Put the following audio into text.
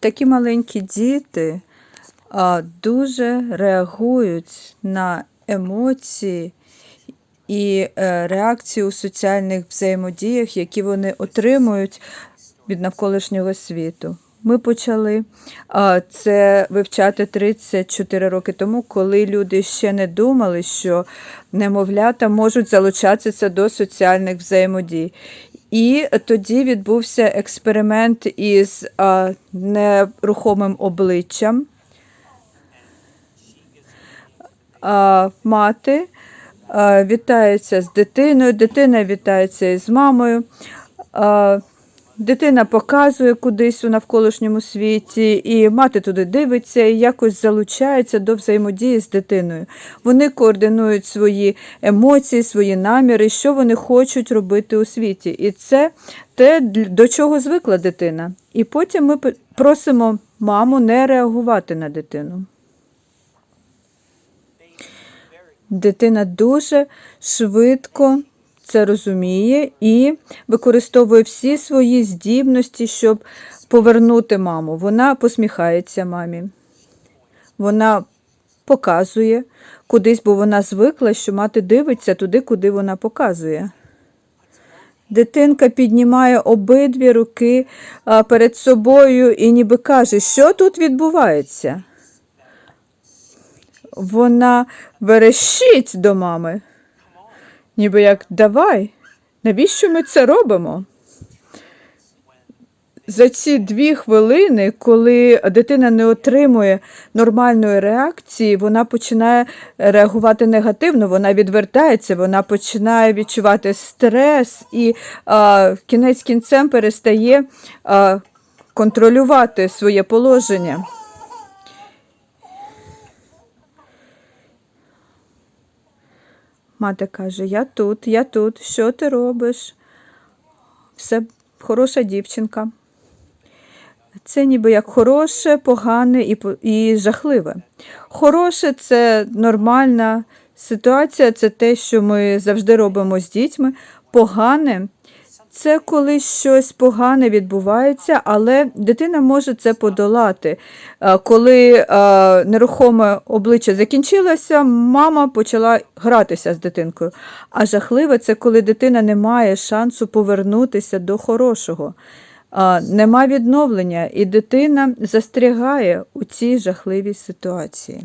такі маленькі діти дуже реагують на емоції і е, реакції у соціальних взаємодіях, які вони отримують від навколишнього світу. Ми почали це вивчати 34 роки тому, коли люди ще не думали, що немовлята можуть залучатися до соціальних взаємодій. І тоді відбувся експеримент із а, нерухомим обличчям. А, мати а, вітається з дитиною, дитина вітається із мамою. А, Дитина показує кудись у навколишньому світі, і мати туди дивиться і якось залучається до взаємодії з дитиною. Вони координують свої емоції, свої наміри, що вони хочуть робити у світі. І це те, до чого звикла дитина. І потім ми просимо маму не реагувати на дитину. Дитина дуже швидко це розуміє і використовує всі свої здібності, щоб повернути маму. Вона посміхається мамі. Вона показує кудись, бо вона звикла, що мати дивиться туди, куди вона показує. Дитинка піднімає обидві руки перед собою і ніби каже, що тут відбувається. Вона верещить до мами. Ніби як давай, навіщо ми це робимо? За ці дві хвилини, коли дитина не отримує нормальної реакції, вона починає реагувати негативно, вона відвертається, вона починає відчувати стрес і а, кінець кінцем перестає а, контролювати своє положення. Мати каже: Я тут, я тут, що ти робиш? Все хороша дівчинка. Це ніби як хороше, погане і, і жахливе. Хороше це нормальна ситуація, це те, що ми завжди робимо з дітьми. Погане це коли щось погане відбувається, але дитина може це подолати. Е, Коли е, нерухоме обличчя закінчилося, мама почала гратися з дитинкою. А жахливе це коли дитина не має шансу повернутися до хорошого. Е, Нема відновлення, і дитина застрягає у цій жахливій ситуації.